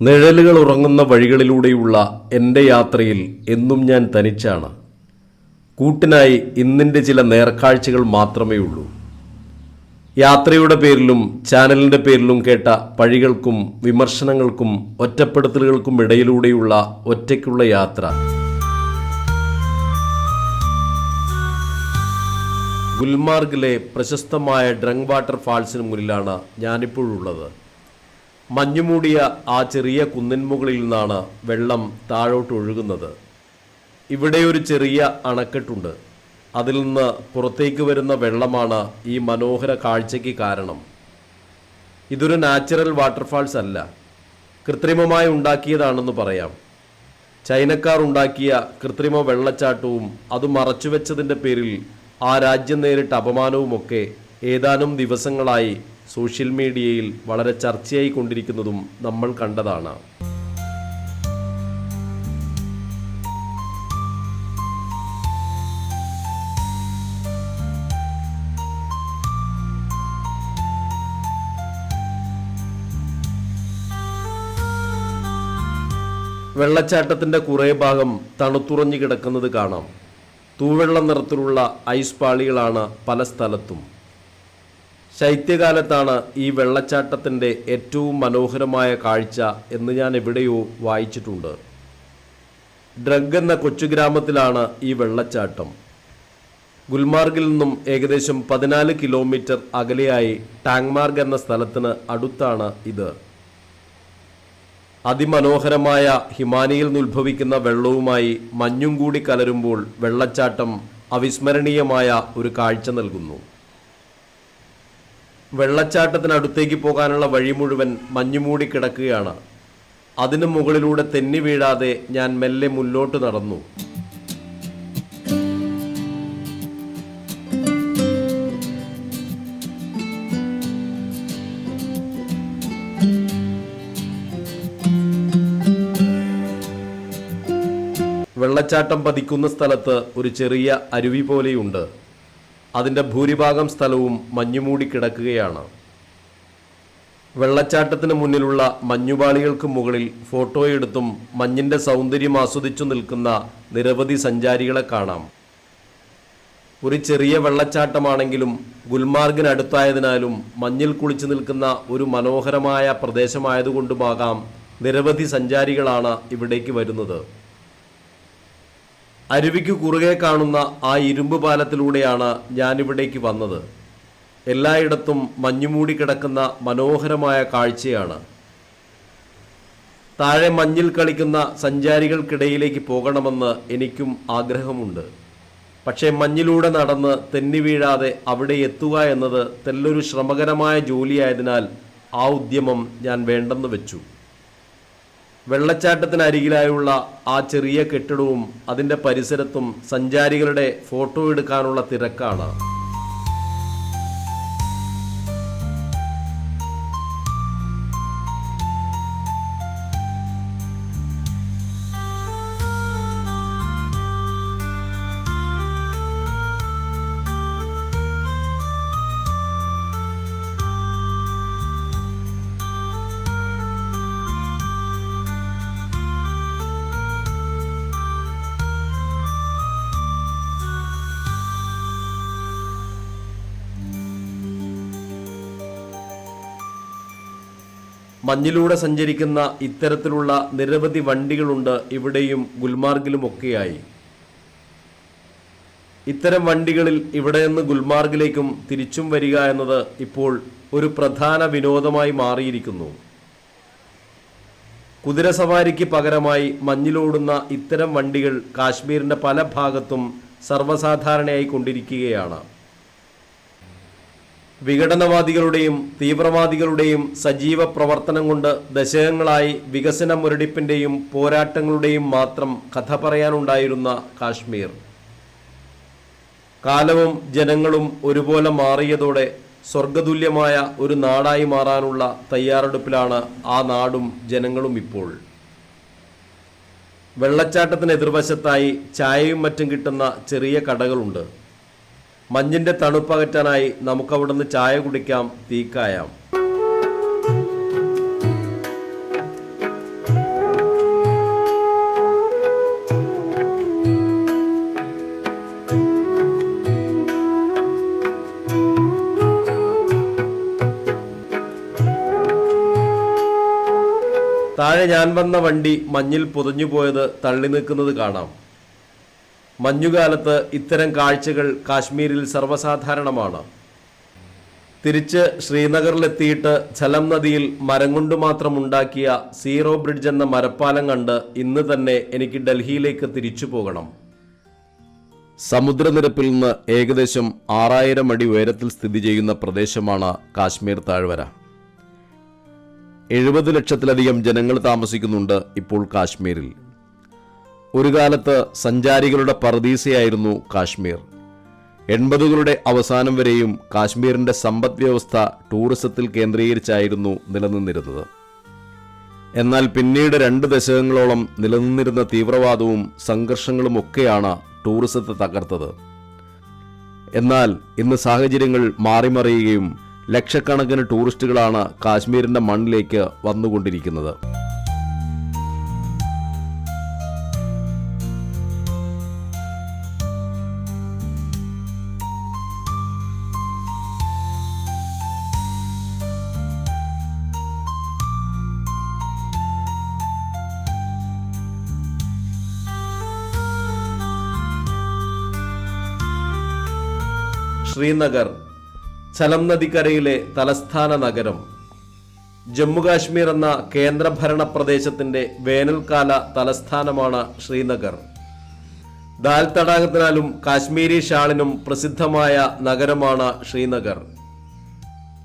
നിഴലുകൾ ഉറങ്ങുന്ന വഴികളിലൂടെയുള്ള എന്റെ യാത്രയിൽ എന്നും ഞാൻ തനിച്ചാണ്. കൂട്ടിനായി ഇന്നിന്റെ ചില നേർക്കാഴ്ചകൾ മാത്രമേ ഉള്ളൂ. യാത്രയുടെ പേരിലും ചാനലിന്റെ പേരിലും കേട്ട പഴികൾക്കും വിമർശനങ്ങൾക്കും ഒറ്റപ്പെടുത്തലുകൾക്കും ഇടയിലൂടെയുള്ള ഒറ്റയ്ക്കുള്ള യാത്ര. ഗുൽമാർഗിലെ പ്രശസ്തമായ ഡ്രങ്ക് വാട്ടർ ഫാൾസിന് മുന്നിലാണ് ഞാനിപ്പോഴുള്ളത്. മഞ്ഞുമൂടിയ ആ ചെറിയ കുന്നിൻ മുകളിൽ നിന്നാണ് വെള്ളം താഴോട്ട് ഒഴുകുന്നത്. ഇവിടെ ഒരു ചെറിയ അണക്കെട്ടുണ്ട്. അതിൽ നിന്ന് പുറത്തേക്ക് വരുന്ന വെള്ളമാണ് ഈ മനോഹര കാഴ്ചയ്ക്ക് കാരണം. ഇതൊരു നാച്ചുറൽ വാട്ടർഫാൾസ് അല്ല. കൃത്രിമമായി ഉണ്ടാക്കിയതാണെന്ന് പറയാം. ചൈനക്കാർ ഉണ്ടാക്കിയ കൃത്രിമ വെള്ളച്ചാട്ടവും അത് മറച്ചുവെച്ചതിന്റെ പേരിൽ ആ രാജ്യം നേരിട്ട അപമാനവുമൊക്കെ ഏതാനും ദിവസങ്ങളായി സോഷ്യൽ മീഡിയയിൽ വളരെ ചർച്ചയായി കൊണ്ടിരിക്കുന്നതും നമ്മൾ കണ്ടതാണ്. വെള്ളച്ചാട്ടത്തിന്റെ കുറേ ഭാഗം തണുത്തുറഞ്ഞു കിടക്കുന്നത് കാണാം. തൂവെള്ള നിറത്തിലുള്ള ഐസ് പാളികളാണ് പല സ്ഥലത്തും. ശൈത്യകാലത്താണ് ഈ വെള്ളച്ചാട്ടത്തിന്റെ ഏറ്റവും മനോഹരമായ കാഴ്ച എന്ന് ഞാൻ എവിടെയോ വായിച്ചിട്ടുണ്ട്. ഡ്രഗ് എന്ന കൊച്ചു ഗ്രാമത്തിലാണ് ഈ വെള്ളച്ചാട്ടം. ഗുൽമാർഗിൽ നിന്നും ഏകദേശം പതിനാല് കിലോമീറ്റർ അകലെയായി ടാങ്മാർഗ് എന്ന സ്ഥലത്തിന് അടുത്താണ് ഇത്. അതിമനോഹരമായ ഹിമാനിയിൽ നിന്നുഭവിക്കുന്ന വെള്ളവുമായി മഞ്ഞും കൂടി കലരുമ്പോൾ വെള്ളച്ചാട്ടം അവിസ്മരണീയമായ ഒരു കാഴ്ച നൽകുന്നു. വെള്ളച്ചാട്ടത്തിനടുത്തേക്ക് പോകാനുള്ള വഴി മുഴുവൻ മഞ്ഞുമൂടി കിടക്കുകയാണ്. അതിനു മുകളിലൂടെ തെന്നി വീഴാതെ ഞാൻ മെല്ലെ മുന്നോട്ട് നടന്നു. വെള്ളച്ചാട്ടം പതിക്കുന്ന സ്ഥലത്ത് ഒരു ചെറിയ അരുവി പോലെയുണ്ട്. അതിന്റെ ഭൂരിഭാഗം സ്ഥലവും മഞ്ഞുമൂടി കിടക്കുകയാണ്. വെള്ളച്ചാട്ടത്തിന് മുന്നിലുള്ള മഞ്ഞുപാളികൾക്ക് മുകളിൽ ഫോട്ടോയെടുത്തും മഞ്ഞിന്റെ സൗന്ദര്യം ആസ്വദിച്ചു നിൽക്കുന്ന നിരവധി സഞ്ചാരികളെ കാണാം. ഒരു ചെറിയ വെള്ളച്ചാട്ടമാണെങ്കിലും ഗുൽമാർഗിനടുത്തായതിനാലും മഞ്ഞിൽ കുളിച്ചു നിൽക്കുന്ന ഒരു മനോഹരമായ പ്രദേശമായതുകൊണ്ടുമാകാം നിരവധി സഞ്ചാരികളാണ് ഇവിടേക്ക് വരുന്നത്. അരുവിക്ക് കുറുകെ കാണുന്ന ആ ഇരുമ്പ് പാലത്തിലൂടെയാണ് ഞാനിവിടേക്ക് വന്നത്. എല്ലായിടത്തും മഞ്ഞുമൂടി കിടക്കുന്ന മനോഹരമായ കാഴ്ചയാണ്. താഴെ മഞ്ഞിൽ കളിക്കുന്ന സഞ്ചാരികൾക്കിടയിലേക്ക് പോകണമെന്ന് എനിക്കും ആഗ്രഹമുണ്ട്. പക്ഷേ മഞ്ഞിലൂടെ നടന്ന് തെന്നി വീഴാതെ അവിടെ എത്തുക എന്നത് തെല്ലൊരു ശ്രമകരമായ ജോലിയായതിനാൽ ആ ഉദ്യമം ഞാൻ വേണ്ടെന്ന് വെച്ചു. വെള്ളച്ചാട്ടത്തിനരികിലായുള്ള ആ ചെറിയ കെട്ടിടവും അതിന്റെ പരിസരത്തും സഞ്ചാരികളുടെ ഫോട്ടോ എടുക്കാനുള്ള തിരക്കാണ്. മഞ്ഞിലൂടെ സഞ്ചരിക്കുന്ന ഇത്തരത്തിലുള്ള നിരവധി വണ്ടികളുണ്ട് ഇവിടെയും ഗുൽമാർഗിലുമൊക്കെയായി. ഇത്തരം വണ്ടികളിൽ ഇവിടെ നിന്ന് ഗുൽമാർഗിലേക്കും തിരിച്ചും വരിക എന്നത് ഇപ്പോൾ ഒരു പ്രധാന വിനോദമായി മാറിയിരിക്കുന്നു. കുതിരസവാരിക്ക് പകരമായി മഞ്ഞിലോടുന്ന ഇത്തരം വണ്ടികൾ കാശ്മീരിന്റെ പല ഭാഗത്തും സർവസാധാരണയായി കൊണ്ടിരിക്കുകയാണ്. വിഘടനവാദികളുടെയും തീവ്രവാദികളുടെയും സജീവ പ്രവർത്തനം കൊണ്ട് ദശകങ്ങളായി വികസന മുരടിപ്പിന്റെയും പോരാട്ടങ്ങളുടെയും മാത്രം കഥ പറയാനുണ്ടായിരുന്ന കാശ്മീർ. കാലവും ജനങ്ങളും ഒരുപോലെ മാറിയതോടെ സ്വർഗതുല്യമായ ഒരു നാടായി മാറാനുള്ള തയ്യാറെടുപ്പിലാണ് ആ നാടും ജനങ്ങളും ഇപ്പോൾ. വെള്ളച്ചാട്ടത്തിന് എതിർവശത്തായി ചായയും മറ്റും കിട്ടുന്ന ചെറിയ കടകളുണ്ട്. മഞ്ഞിന്റെ തണുപ്പകറ്റാനായി നമുക്കവിടുന്ന് ചായ കുടിക്കാം തീക്കായാം. താഴെ ഞാൻ വന്ന വണ്ടി മഞ്ഞിൽ പൊതിഞ്ഞു പോയത് തള്ളി നിൽക്കുന്നത് കാണാം. മഞ്ഞുകാലത്ത് ഇത്തരം കാഴ്ചകൾ കാശ്മീരിൽ സർവസാധാരണമാണ്. തിരിച്ച് ശ്രീനഗറിലെത്തിയിട്ട് ഝലം നദിയിൽ മരം കൊണ്ട് മാത്രം ഉണ്ടാക്കിയ സീറോ ബ്രിഡ്ജ് എന്ന മരപ്പാലം കണ്ട് ഇന്ന് തന്നെ എനിക്ക് ഡൽഹിയിലേക്ക് തിരിച്ചു പോകണം. സമുദ്രനിരപ്പിൽ നിന്ന് ഏകദേശം ആറായിരം അടി ഉയരത്തിൽ സ്ഥിതി ചെയ്യുന്ന പ്രദേശമാണ് കാശ്മീർ താഴ്വര. എഴുപത് ലക്ഷത്തിലധികം ജനങ്ങൾ താമസിക്കുന്നുണ്ട് ഇപ്പോൾ കാശ്മീരിൽ. ഒരു കാലത്ത് സഞ്ചാരികളുടെ പറദീസയായിരുന്നു കാശ്മീർ. എൺപതുകളുടെ അവസാനം വരെയും കാശ്മീരിന്റെ സമ്പദ് വ്യവസ്ഥ ടൂറിസത്തിൽ കേന്ദ്രീകരിച്ചായിരുന്നു നിലനിന്നിരുന്നത്. എന്നാൽ പിന്നീട് രണ്ട് ദശകങ്ങളോളം നിലനിന്നിരുന്ന തീവ്രവാദവും സംഘർഷങ്ങളും ഒക്കെയാണ് ടൂറിസത്തെ തകർത്തത്. എന്നാൽ ഇന്ന് സാഹചര്യങ്ങൾ മാറിമറിയുകയും ലക്ഷക്കണക്കിന് ടൂറിസ്റ്റുകളാണ് കാശ്മീരിന്റെ മണ്ണിലേക്ക് വന്നുകൊണ്ടിരിക്കുന്നത്. ശ്രീനഗർ ചലം നദിക്കരയിലെ തലസ്ഥാന നഗരം. ജമ്മുകാശ്മീർ എന്ന കേന്ദ്രഭരണ പ്രദേശത്തിന്റെ വേനൽക്കാല തലസ്ഥാനമാണ് ശ്രീനഗർ. ദാൽ തടാകത്തിനാലും കാശ്മീരി ഷാളിനും പ്രസിദ്ധമായ നഗരമാണ് ശ്രീനഗർ.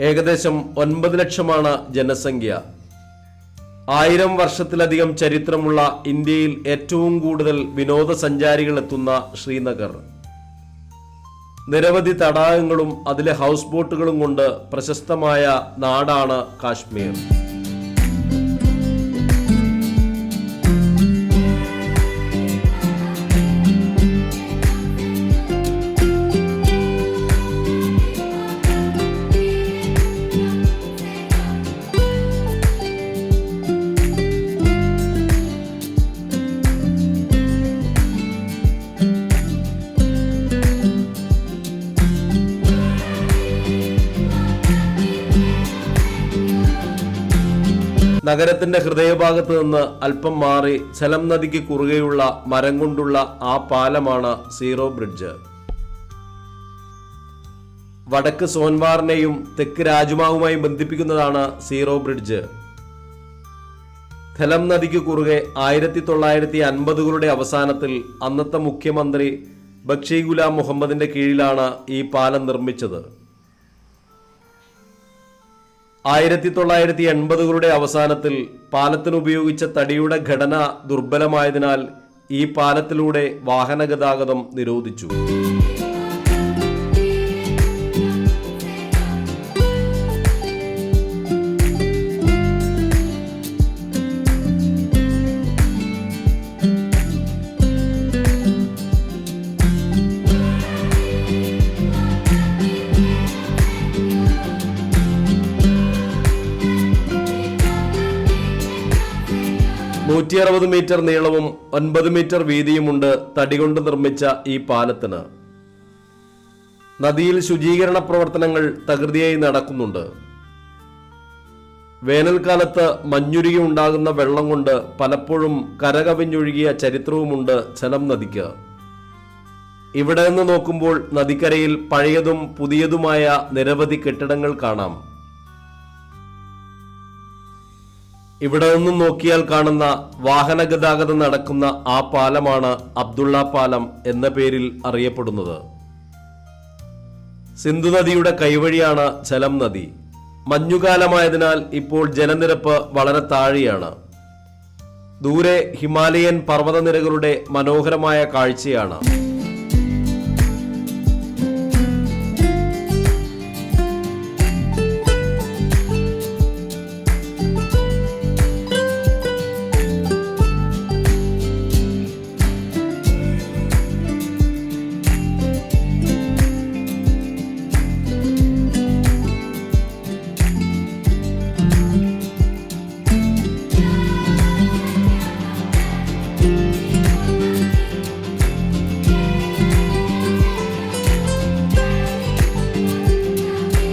ഏകദേശം ഒൻപത് ലക്ഷമാണ് ജനസംഖ്യ. ആയിരം വർഷത്തിലധികം ചരിത്രമുള്ള ഇന്ത്യയിൽ ഏറ്റവും കൂടുതൽ വിനോദസഞ്ചാരികൾ എത്തുന്ന ശ്രീനഗർ. നിരവധി തടാകങ്ങളും അതിലെ ഹൗസ് ബോട്ടുകളും കൊണ്ട് പ്രശസ്തമായ നാടാണ് കാശ്മീർ. നഗരത്തിന്റെ ഹൃദയഭാഗത്ത് നിന്ന് അല്പം മാറി സലം നദിക്ക് കുറുകെയുള്ള മരം കൊണ്ടുള്ള ആ പാലമാണ് സീറോ ബ്രിഡ്ജ്. വടക്ക് സോൻവാറിനെയും തെക്ക് രാജുമാവുമായി ബന്ധിപ്പിക്കുന്നതാണ് സീറോ ബ്രിഡ്ജ്. ഖലം നദിക്ക് കുറുകെ ആയിരത്തി തൊള്ളായിരത്തി അൻപതുകളുടെ അവസാനത്തിൽ അന്നത്തെ മുഖ്യമന്ത്രി ബക്ഷി ഗുലാം മുഹമ്മദിന്റെ കീഴിലാണ് ഈ പാലം നിർമ്മിച്ചത്. ആയിരത്തി തൊള്ളായിരത്തി എൺപതുകളുടെ അവസാനത്തിൽ പാലത്തിന് ഉപയോഗിച്ച തടിയുടെ ഘടന ദുർബലമായതിനാൽ ഈ പാലത്തിലൂടെ വാഹനഗതാഗതം നിരോധിച്ചു. നൂറ്റി അറുപത് മീറ്റർ നീളവും ഒൻപത് മീറ്റർ വീതിയുമുണ്ട് തടി കൊണ്ട് നിർമ്മിച്ച ഈ പാലത്തിന്. നദിയിൽ ശുചീകരണ പ്രവർത്തനങ്ങൾ തകൃതിയായി നടക്കുന്നുണ്ട്. വേനൽക്കാലത്ത് മഞ്ഞുരുകി ഉണ്ടാകുന്ന വെള്ളം കൊണ്ട് പലപ്പോഴും കരകവിഞ്ഞൊഴുകിയ ചരിത്രവുമുണ്ട് ചലം നദിക്ക്. ഇവിടെ നിന്ന് നോക്കുമ്പോൾ നദിക്കരയിൽ പഴയതും പുതിയതുമായ നിരവധി കെട്ടിടങ്ങൾ കാണാം. ഇവിടെ നിന്നും നോക്കിയാൽ കാണുന്ന വാഹന ഗതാഗതം നടക്കുന്ന ആ പാലമാണ് അബ്ദുള്ള പാലം എന്ന പേരിൽ അറിയപ്പെടുന്നത്. സിന്ധു നദിയുടെ കൈവഴിയാണ് ചലം നദി. മഞ്ഞുകാലമായതിനാൽ ഇപ്പോൾ ജലനിരപ്പ് വളരെ താഴെയാണ്. ദൂരെ ഹിമാലയൻ പർവതനിരകളുടെ മനോഹരമായ കാഴ്ചയാണ്.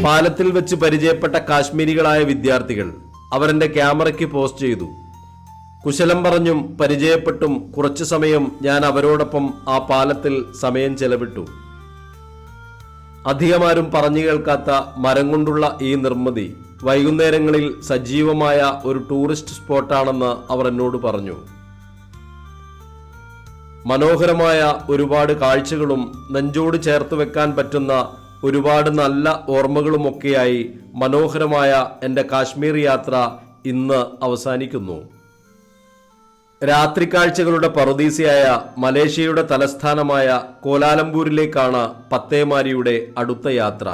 പാലത്തിൽ വെച്ച് പരിചയപ്പെട്ട കാശ്മീരികളായ വിദ്യാർത്ഥികൾ അവരെ ക്യാമറയ്ക്ക് പോസ്റ്റ് ചെയ്തു. കുശലം പറഞ്ഞും പരിചയപ്പെട്ടും കുറച്ചു സമയം ഞാൻ അവരോടൊപ്പം ആ പാലത്തിൽ സമയം ചെലവിട്ടു. അധികമാരും പറഞ്ഞു കേൾക്കാത്ത മരം കൊണ്ടുള്ള ഈ നിർമ്മിതി വൈകുന്നേരങ്ങളിൽ സജീവമായ ഒരു ടൂറിസ്റ്റ് സ്പോട്ടാണെന്ന് അവർ എന്നോട് പറഞ്ഞു. മനോഹരമായ ഒരുപാട് കാഴ്ചകളും നെഞ്ചോട് ചേർത്ത് വെക്കാൻ പറ്റുന്ന ഒരുപാട് നല്ല ഓർമ്മകളുമൊക്കെയായി മനോഹരമായ എന്റെ കാശ്മീർ യാത്ര ഇന്ന് അവസാനിക്കുന്നു. രാത്രി കാഴ്ചകളുടെ പറുദീസയായ മലേഷ്യയുടെ തലസ്ഥാനമായ കോലാലംപൂരിലേക്കാണ് പത്തേമാരിയുടെ അടുത്ത യാത്ര.